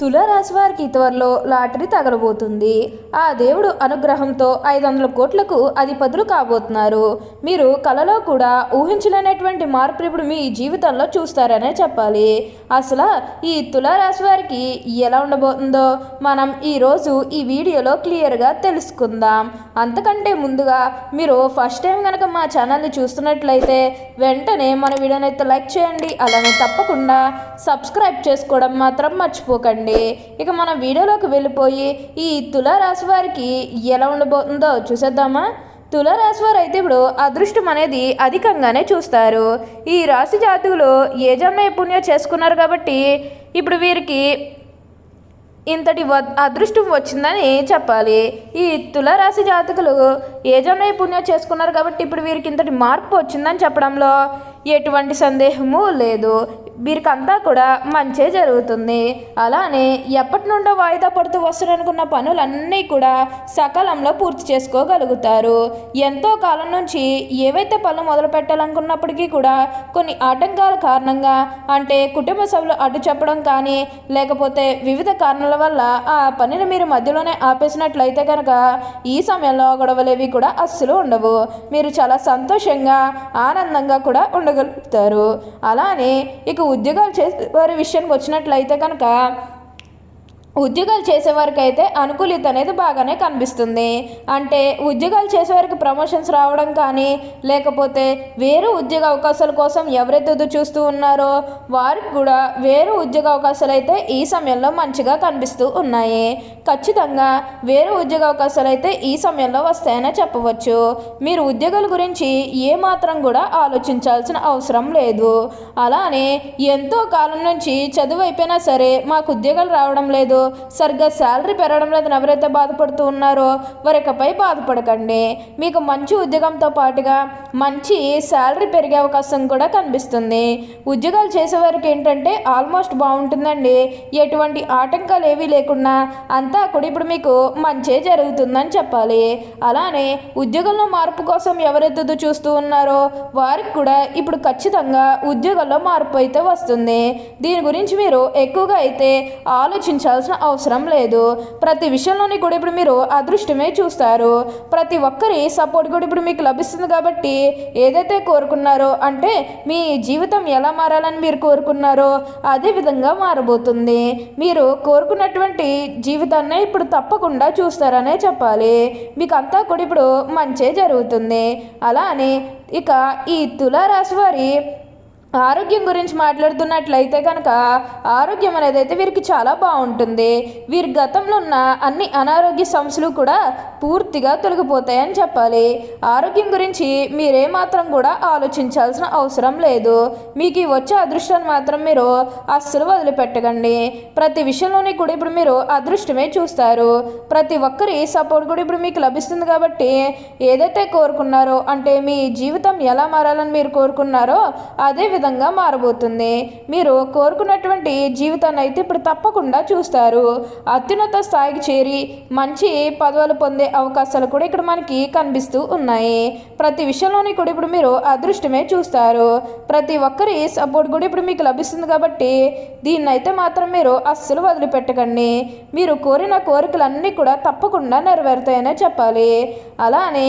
తులారాశి వారికి త్వరలో లాటరీ తగలబోతుంది. ఆ దేవుడు అనుగ్రహంతో ఐదు వందల కోట్లకు అధిపతులు కాబోతున్నారు. మీరు కలలో కూడా ఊహించలేనటువంటి మార్పులు ఇప్పుడు మీ జీవితంలో చూస్తారనే చెప్పాలి. అసలు ఈ తులారాశి వారికి ఎలా ఉండబోతుందో మనం ఈరోజు ఈ వీడియోలో క్లియర్గా తెలుసుకుందాం. అంతకంటే ముందుగా మీరు ఫస్ట్ టైం కనుక మా ఛానల్ని చూస్తున్నట్లయితే వెంటనే మన వీడియోని అయితే లైక్ చేయండి. అలానే తప్పకుండా సబ్స్క్రైబ్ చేసుకోవడం మాత్రం మర్చిపోకండి. ఇక మన వీడియోలోకి వెళ్ళిపోయి ఈ తులారాశి వారికి ఎలా ఉండబోతుందో చూసేద్దామా? తులారాశి వారు అయితే ఇప్పుడు అదృష్టం అనేది అధికంగానే చూస్తారు. ఈ రాశి జాతకులు ఏ జన్మ పుణ్యం చేసుకున్నారు కాబట్టి ఇప్పుడు వీరికి ఇంతటి వ అదృష్టం వచ్చిందని చెప్పాలి. ఈ తులారాశి జాతకులు ఏ పుణ్యం చేసుకున్నారు కాబట్టి ఇప్పుడు వీరికి ఇంతటి మార్పు వచ్చిందని చెప్పడంలో ఎటువంటి సందేహము లేదు. వీరికంతా కూడా మంచే జరుగుతుంది. అలానే ఎప్పటి నుండో వాయిదా పడుతూ వస్తారనుకున్న పనులన్నీ కూడా సకాలంలో పూర్తి చేసుకోగలుగుతారు. ఎంతో కాలం నుంచి ఏవైతే పనులు మొదలు పెట్టాలనుకున్నప్పటికీ కూడా కొన్ని ఆటంకాల కారణంగా అంటే కుటుంబ సభ్యులు అడ్డు చెప్పడం కానీ లేకపోతే వివిధ కారణాల వల్ల ఆ పనిని మీరు మధ్యలోనే ఆపేసినట్లయితే కనుక ఈ సమయంలో గొడవలేవి కూడా అస్సలు ఉండవు. మీరు చాలా సంతోషంగా ఆనందంగా కూడా ఉండగలుగుతారు. అలానే ఇక ఉద్యోగాలు చేసే వారి విషయానికి వచ్చినట్లయితే కనుక ఉద్యోగాలు చేసేవారికి అయితే అనుకూలిత అనేది బాగానే కనిపిస్తుంది. అంటే ఉద్యోగాలు చేసేవారికి ప్రమోషన్స్ రావడం కానీ లేకపోతే వేరే ఉద్యోగ అవకాశాల కోసం ఎవరైతే ఎదురు చూస్తూ ఉన్నారో వారికి కూడా వేరే ఉద్యోగ అవకాశాలు అయితే ఈ సమయంలో మంచిగా కనిపిస్తూ ఉన్నాయి. ఖచ్చితంగా వేరే ఉద్యోగ అవకాశాలు అయితే ఈ సమయంలో వస్తాయనే చెప్పవచ్చు. మీరు ఉద్యోగాల గురించి ఏ మాత్రం కూడా ఆలోచించాల్సిన అవసరం లేదు. అలానే ఎంతో కాలం నుంచి చదువు అయిపోయినా సరే మాకు ఉద్యోగాలు రావడం లేదు. సరిగ్గా శాలరీ పెరగడం లేదని ఎవరైతే బాధపడుతూ ఉన్నారో వారికపై బాధపడకండి. మీకు మంచి ఉద్యోగంతో పాటుగా మంచి శాలరీ పెరిగే అవకాశం కూడా కనిపిస్తుంది. ఉద్యోగాలు చేసేవారికి ఏంటంటే ఆల్మోస్ట్ బాగుంటుందండి. ఎటువంటి ఆటంకాలు ఏవీ లేకుండా అంతా కూడా ఇప్పుడు మీకు మంచే జరుగుతుందని చెప్పాలి. అలానే ఉద్యోగంలో మార్పు కోసం ఎవరైతే చూస్తూ ఉన్నారో వారికి కూడా ఇప్పుడు ఖచ్చితంగా ఉద్యోగంలో మార్పు అయితే వస్తుంది. దీని గురించి మీరు ఎక్కువగా అయితే ఆలోచించాల్సి ఆలోచించాల్సిన అవసరం లేదు. ప్రతి విషయంలోని కూడా ఇప్పుడు మీరు అదృష్టమే చూస్తారు. ప్రతి ఒక్కరి సపోర్ట్ కూడా ఇప్పుడు మీకు లభిస్తుంది కాబట్టి ఏదైతే కోరుకున్నారో అంటే మీ జీవితం ఎలా మారాలని మీరు కోరుకున్నారో అదే విధంగా మారబోతుంది. మీరు కోరుకున్నటువంటి జీవితాన్ని ఇప్పుడు తప్పకుండా చూస్తారనే చెప్పాలి. మీకు అంతా కూడా ఇప్పుడు మంచే జరుగుతుంది. అలానే ఇక ఈ తులారాశి వారి ఆరోగ్యం గురించి మాట్లాడుతున్నట్లయితే కనుక ఆరోగ్యం అనేది అయితే వీరికి చాలా బాగుంటుంది. వీరి గతంలో ఉన్న అన్ని అనారోగ్య సమస్యలు కూడా పూర్తిగా తొలగిపోతాయని చెప్పాలి. ఆరోగ్యం గురించి మీరేమాత్రం కూడా ఆలోచించాల్సిన అవసరం లేదు. మీకు ఈ వచ్చే అదృష్టాన్ని మాత్రం మీరు అస్సలు వదిలిపెట్టకండి. ప్రతి విషయంలోని కూడా ఇప్పుడు మీరు అదృష్టమే చూస్తారు. ప్రతి ఒక్కరి సపోర్ట్ కూడా ఇప్పుడు మీకు లభిస్తుంది కాబట్టి ఏదైతే కోరుకున్నారో అంటే మీ జీవితం ఎలా మారాలని మీరు కోరుకున్నారో అదే విధంగా మారబోతుంది. మీరు కోరుకున్నటువంటి జీవితాన్ని అయితే ఇప్పుడు తప్పకుండా చూస్తారు. అత్యున్నత స్థాయికి చేరి మంచి పదవులు పొందే అవకాశాలు కూడా ఇక్కడ మనకి కనిపిస్తూ ఉన్నాయి. ప్రతి విషయంలోని కూడా ఇప్పుడు మీరు అదృష్టమే చూస్తారు. ప్రతి ఒక్కరి సపోర్ట్ కూడా ఇప్పుడు మీకు లభిస్తుంది కాబట్టి దీన్ని అయితే మాత్రం మీరు అస్సలు వదిలిపెట్టకండి. మీరు కోరిన కోరికలన్నీ కూడా తప్పకుండా నెరవేరుతాయనే చెప్పాలి. అలానే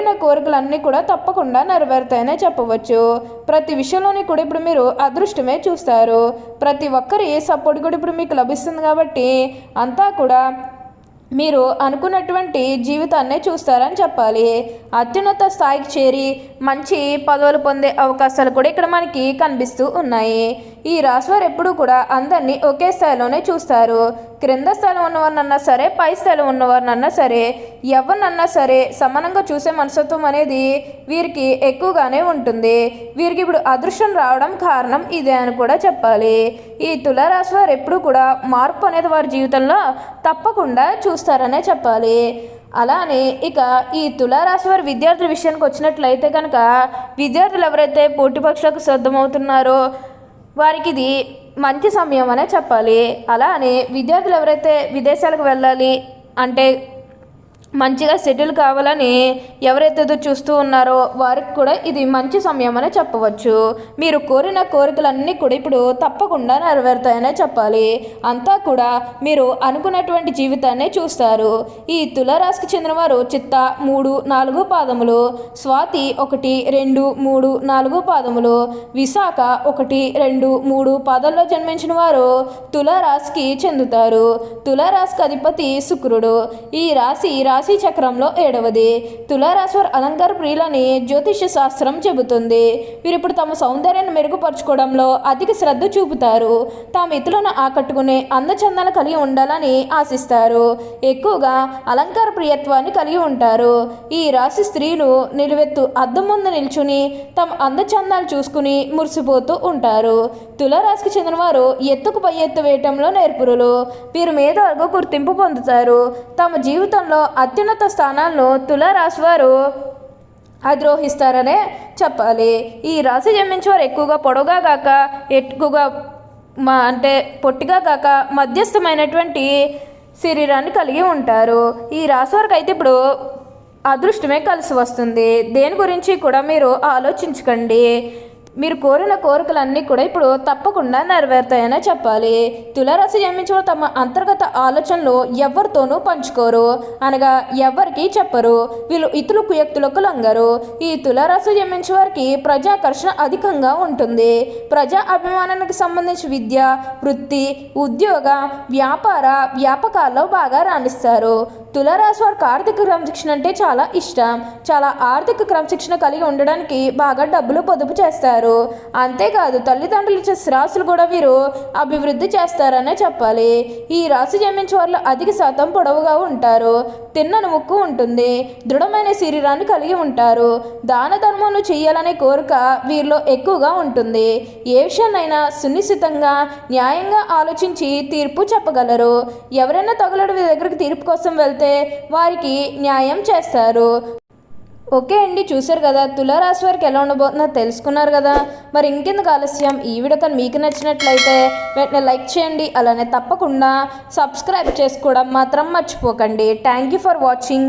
కోరిన కోరికలన్నీ కూడా తప్పకుండా నెరవేరుతాయనే చెప్పవచ్చు. ప్రతి విషయంలోని కూడా ఇప్పుడు మీరు అదృష్టమే చూస్తారు. ప్రతి ఒక్కరి సపోర్ట్ కూడా ఇప్పుడు మీకు లభిస్తుంది కాబట్టి అంతా కూడా మీరు అనుకున్నటువంటి జీవితాన్నే చూస్తారని చెప్పాలి. అత్యున్నత స్థాయికి చేరి మంచి పదవులు పొందే అవకాశాలు కూడా ఇక్కడ మనకి కనిపిస్తూ ఉన్నాయి. ఈ రాశివారు ఎప్పుడూ కూడా అందరినీ ఒకే స్థాయిలోనే చూస్తారు. క్రింద స్థాయిలో ఉన్నవారినన్నా సరే పై స్థాయిలో ఉన్నవారినన్నా సరే ఎవరినన్నా సరే సమానంగా చూసే మనస్తత్వం అనేది వీరికి ఎక్కువగానే ఉంటుంది. వీరికి ఇప్పుడు అదృష్టం రావడం కారణం ఇదే అని కూడా చెప్పాలి. ఈ తులారాశి వారు ఎప్పుడూ కూడా మార్పు అనేది వారి జీవితంలో తప్పకుండా చూస్తారనే చెప్పాలి. అలానే ఇక ఈ తులారాశి వారి విద్యార్థుల విషయానికి వచ్చినట్లయితే కనుక విద్యార్థులు ఎవరైతే పోటీ పక్షులకు సిద్ధమవుతున్నారో వారికి ఇది మంచి సమయం అనే చెప్పాలి. అలానే విద్యార్థులు ఎవరైతే విదేశాలకు వెళ్ళాలి అంటే మంచిగా సెటిల్ కావాలని ఎవరైతే చూస్తూ ఉన్నారో వారికి కూడా ఇది మంచి సమయం అనే చెప్పవచ్చు. మీరు కోరిన కోరికలన్నీ కూడా ఇప్పుడు తప్పకుండా నెరవేరుతాయనే చెప్పాలి. అంతా కూడా మీరు అనుకున్నటువంటి జీవితాన్ని చూస్తారు. ఈ తులారాశికి చెందిన వారు చిత్త మూడు నాలుగు పాదములు స్వాతి ఒకటి రెండు మూడు నాలుగు పాదములు విశాఖ ఒకటి రెండు మూడు పాదంలో జన్మించిన వారు తులారాశికి చెందుతారు. తులారాశికి అధిపతి శుక్రుడు. ఈ రాశి రాశి చక్రంలో ఏడవది. తులారాశి వారి అలంకార ప్రియులని జ్యోతిష శాస్త్రం చెబుతుంది. వీరు ఇప్పుడు తమ సౌందర్యాన్ని మెరుగుపరచుకోవడంలో అధిక శ్రద్ధ చూపుతారు. తమ మిత్రులను ఆకట్టుకునే అందచందాలు కలిగి ఉండాలని ఆశిస్తారు. ఎక్కువగా అలంకార ప్రియత్వాన్ని కలిగి ఉంటారు. ఈ రాశి స్త్రీలు నిలువెత్తు అద్దం ముందు నిల్చుని తమ అందచందాలు చూసుకుని మురిసిపోతూ ఉంటారు. తులారాశికి చెందిన వారు ఎత్తుకు పై ఎత్తు వేయటంలో నేర్పురులు. వీరు మేధావులుగా గుర్తింపు పొందుతారు. తమ జీవితంలో అత్యున్నత స్థానాలను తులారాశి వారు అధిరోహిస్తారనే చెప్పాలి. ఈ రాశి జన్మించే వారు ఎక్కువగా పొడవుగా కాక ఎక్కువగా మా అంటే పొట్టిగా కాక మధ్యస్థమైనటువంటి శరీరాన్ని కలిగి ఉంటారు. ఈ రాశి వారికి అయితే ఇప్పుడు అదృష్టమే కలిసి వస్తుంది. దేని గురించి కూడా మీరు ఆలోచించకండి. మీరు కోరిన కోరికలన్నీ కూడా ఇప్పుడు తప్పకుండా నెరవేరుతాయనే చెప్పాలి. తులారాశి జన్మించిన తమ అంతర్గత ఆలోచనలు ఎవరితోనూ పంచుకోరు. అనగా ఎవరికి చెప్పరు. వీళ్ళు ఇతరులు కుయక్తులకు లొంగరు. ఈ తులారాశి జన్మించే వారికి ప్రజాకర్షణ అధికంగా ఉంటుంది. ప్రజా అభిమానానికి సంబంధించి విద్య వృత్తి ఉద్యోగ వ్యాపార వ్యాపకాల్లో బాగా రాణిస్తారు. తులారాశి వారికి ఆర్థిక క్రమశిక్షణ అంటే చాలా ఇష్టం. చాలా ఆర్థిక క్రమశిక్షణ కలిగి ఉండడానికి బాగా డబ్బులు పొదుపు చేస్తారు. అంతేకాదు తల్లిదండ్రులు ఇచ్చే స్థిరాస్తులు కూడా వీరు అభివృద్ధి చేస్తారనే చెప్పాలి. ఈ రాశి జన్మించే వాళ్ళు అధిక శాతం పొడవుగా ఉంటారు. తిన్నను ముక్కు ఉంటుంది. దృఢమైన శరీరాన్ని కలిగి ఉంటారు. దాన ధర్మాలు చేయాలనే కోరిక వీరిలో ఎక్కువగా ఉంటుంది. ఏ విషయాన్నైనా సునిశ్చితంగా న్యాయంగా ఆలోచించి తీర్పు చెప్పగలరు. ఎవరైనా తగులడు వీరి దగ్గరికి తీర్పు కోసం వెళ్తే వారికి న్యాయం చేస్తారు. ఓకే అండి చూశారు కదా? తులారాశి వారికి ఎలా ఉండబోతుందో తెలుసుకున్నారు కదా? మరి ఇంకెందుకు ఆలస్యం? ఈ వీడియో కానీ మీకు నచ్చినట్లయితే వెంటనే లైక్ చేయండి అలానే తప్పకుండా సబ్స్క్రైబ్ చేసుకోవడం మాత్రం మర్చిపోకండి. Thank you for watching